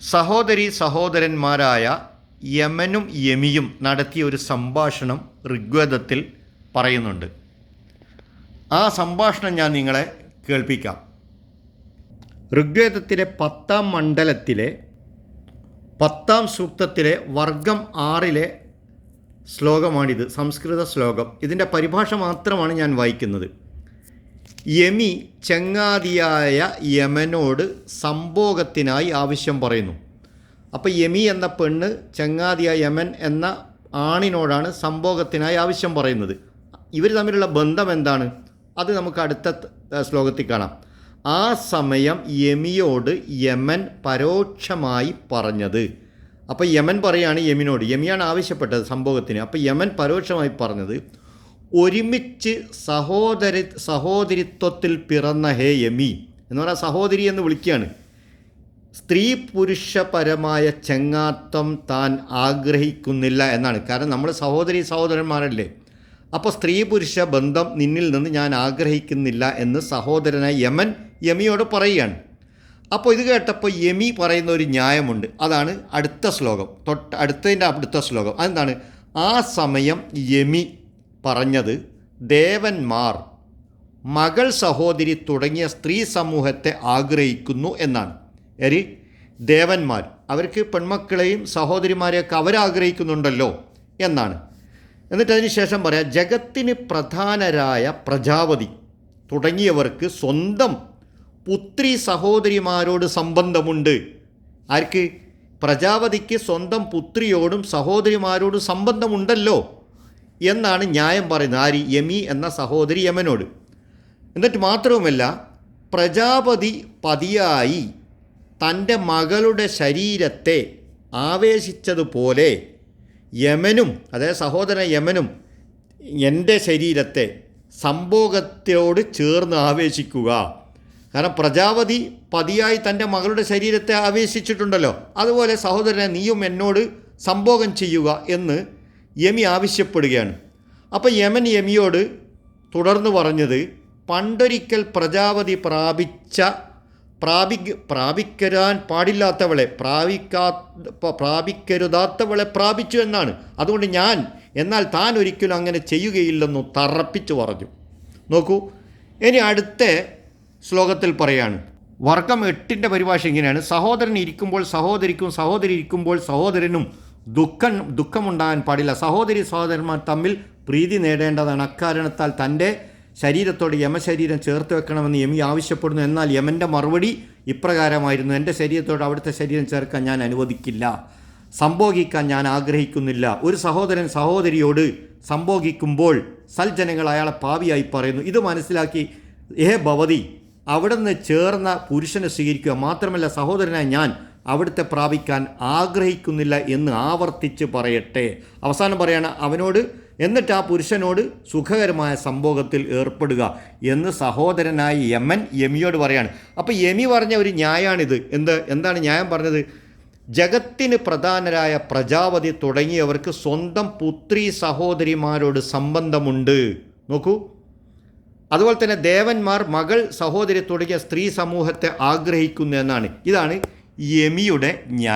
സഹോദരി സഹോദരന്മാരായ യമനും യമിയും നടത്തിയ ഒരു സംഭാഷണം ഋഗ്വേദത്തിൽ പറയുന്നുണ്ട്. ആ സംഭാഷണം ഞാൻ നിങ്ങളെ കേൾപ്പിക്കാം. ഋഗ്വേദത്തിലെ പത്താം മണ്ഡലത്തിലെ പത്താം സൂക്തത്തിലെ വർഗം ആറിലെ ശ്ലോകമാണിത് സംസ്കൃത ശ്ലോകം. ഇതിന്റെ പരിഭാഷ മാത്രമാണ് ഞാൻ വായിക്കുന്നത്. യമി ചങ്ങാതിയായ യമനോട് സംഭോഗത്തിനായി ആവശ്യം പറയുന്നു. അപ്പോൾ യമി എന്ന പെണ്ണ് ചങ്ങാതിയായ യമൻ എന്ന ആണിനോടാണ് സംഭോഗത്തിനായി ആവശ്യം പറയുന്നത്. ഇവർ തമ്മിലുള്ള ബന്ധം എന്താണ്? അത് നമുക്ക് അടുത്ത ശ്ലോകത്തിൽ കാണാം. ആ സമയം യമിയോട് യമൻ പരോക്ഷമായി പറഞ്ഞത്. അപ്പോൾ യമൻ പറയാണ് യമിനോട് യമിയാണ് ആവശ്യപ്പെട്ടത് സംഭവത്തിന് അപ്പോൾ യമൻ പരോക്ഷമായി പറഞ്ഞത് ഒരുമിച്ച് സഹോദര സഹോദരിത്വത്തിൽ പിറന്ന ഹേ യമി എന്ന് പറഞ്ഞാൽ സഹോദരി എന്ന് വിളിക്കുകയാണ്. സ്ത്രീ പുരുഷപരമായ ചെങ്ങാത്തം താൻ ആഗ്രഹിക്കുന്നില്ല എന്നാണ്. കാരണം നമ്മൾ സഹോദരി സഹോദരന്മാരല്ലേ. അപ്പോൾ സ്ത്രീ പുരുഷ ബന്ധം നിന്നിൽ നിന്ന് ഞാൻ ആഗ്രഹിക്കുന്നില്ല എന്ന് സഹോദരനായ യമൻ യമിയോട് പറയുകയാണ്. അപ്പോൾ ഇത് കേട്ടപ്പോൾ യമി പറയുന്ന ഒരു ന്യായമുണ്ട്. അതാണ് അടുത്ത ശ്ലോകം. തൊട്ട് അടുത്തതിന്റെ അടുത്ത ശ്ലോകം. അതെന്താണ്? ആ സമയം യമി പറഞ്ഞത് ദേവന്മാർ മകൾ സഹോദരി തുടങ്ങിയ സ്ത്രീ സമൂഹത്തെ ആഗ്രഹിക്കുന്നു എന്നാണ്. എരി ദേവന്മാർ അവർക്ക് പെൺമക്കളെയും സഹോദരിമാരെയൊക്കെ അവരാഗ്രഹിക്കുന്നുണ്ടല്ലോ എന്നാണ്. എന്നിട്ട് അതിന് ശേഷം പറയാം ജഗത്തിന് പ്രധാനരായ പ്രജാപതി തുടങ്ങിയവർക്ക് സ്വന്തം പുത്രി സഹോദരിമാരോട് സംബന്ധമുണ്ട്. ആർക്ക്? പ്രജാപതിക്ക് സ്വന്തം പുത്രിയോടും സഹോദരിമാരോടും സംബന്ധമുണ്ടല്ലോ. എന്നാണ് ന്യായം പറയുന്നത്. ആരി? യമി എന്ന സഹോദരി യമനോട്. എന്നിട്ട് മാത്രവുമല്ല പ്രജാപതി പതിയായി തന്റെ മകളുടെ ശരീരത്തെ ആവേശിച്ചതുപോലെ യമനും അതായത് സഹോദരൻ യമനും എന്റെ ശരീരത്തെ സംഭോഗത്തോട് ചേർന്ന് ആവേശിക്കുക. കാരണം പ്രജാപതി പതിയായി തന്റെ മകളുടെ ശരീരത്തെ ആവേശിച്ചിട്ടുണ്ടല്ലോ. അതുപോലെ സഹോദരനെ നീയും എന്നോട് സംഭോഗം ചെയ്യുക എന്ന് യമി ആവശ്യപ്പെടുകയാണ്. അപ്പോൾ യമൻ യമിയോട് തുടർന്ന് പറഞ്ഞത് പണ്ടൊരിക്കൽ പ്രജാപതി പ്രാപിച്ച പ്രാപി പ്രാപിക്കരാൻ പാടില്ലാത്തവളെ പ്രാപിക്കാ പ്രാപിക്കരുതാത്തവളെ പ്രാപിച്ചു എന്നാണ്. അതുകൊണ്ട് ഞാൻ എന്നാൽ താൻ ഒരിക്കലും അങ്ങനെ ചെയ്യുകയില്ലെന്നു തറപ്പിച്ചു പറഞ്ഞു. നോക്കൂ ഇനി അടുത്ത ശ്ലോകത്തിൽ പറയാണ്. വർഗം എട്ടിന്റെ പരിഭാഷ ഇങ്ങനെയാണ്. സഹോദരൻ ഇരിക്കുമ്പോൾ സഹോദരിക്കും സഹോദരി ഇരിക്കുമ്പോൾ സഹോദരനും ദുഃഖം ദുഃഖമുണ്ടാകാൻ പാടില്ല. സഹോദരി സഹോദരന്മാർ തമ്മിൽ പ്രീതി നേടേണ്ടതാണ്. അക്കാരണത്താൽ തന്റെ ശരീരത്തോട് യമശരീരം ചേർത്ത് വെക്കണമെന്ന് യമി ആവശ്യപ്പെടുന്നു. എന്നാൽ യമന്റെ മറുപടി ഇപ്രകാരമായിരുന്നു. എന്റെ ശരീരത്തോട് അവിടുത്തെ ശരീരം ചേർക്കാൻ ഞാൻ അനുവദിക്കില്ല. സംഭോഗിക്കാൻ ഞാൻ ആഗ്രഹിക്കുന്നില്ല. ഒരു സഹോദരൻ സഹോദരിയോട് സംഭോഗിക്കുമ്പോൾ സൽജനങ്ങൾ അയാളെ പാവിയായി പറയുന്നു. ഇത് മനസ്സിലാക്കി ഏ ഭവതി അവിടെ നിന്ന് ചേർന്ന പുരുഷനെ സ്വീകരിക്കുക. മാത്രമല്ല സഹോദരനായ ഞാൻ അവിടുത്തെ പ്രാപിക്കാൻ ആഗ്രഹിക്കുന്നില്ല എന്ന് ആവർത്തിച്ച് പറയട്ടെ. അവസാനം പറയാണ് അവനോട് എന്നിട്ട് ആ പുരുഷനോട് സുഖകരമായ സംഭോഗത്തിൽ ഏർപ്പെടുക എന്ന് സഹോദരനായ യമൻ യമിയോട് പറയാണ്. അപ്പോൾ യമി പറഞ്ഞ ഒരു ന്യായമാണിത് എന്ത്? എന്താണ് ന്യായം പറഞ്ഞത്? ജഗത്തിന് പ്രധാനരായ പ്രജാപതി തുടങ്ങിയവർക്ക് സ്വന്തം പുത്രി സഹോദരിമാരോട് സംബന്ധമുണ്ട്. നോക്കൂ. അതുപോലെ തന്നെ ദേവന്മാർ മകൾ സഹോദരി തുടങ്ങിയ സ്ത്രീ സമൂഹത്തെ ആഗ്രഹിക്കുന്നു എന്നാണ്. ഇതാണ് യമിയുടെ ന്യായം.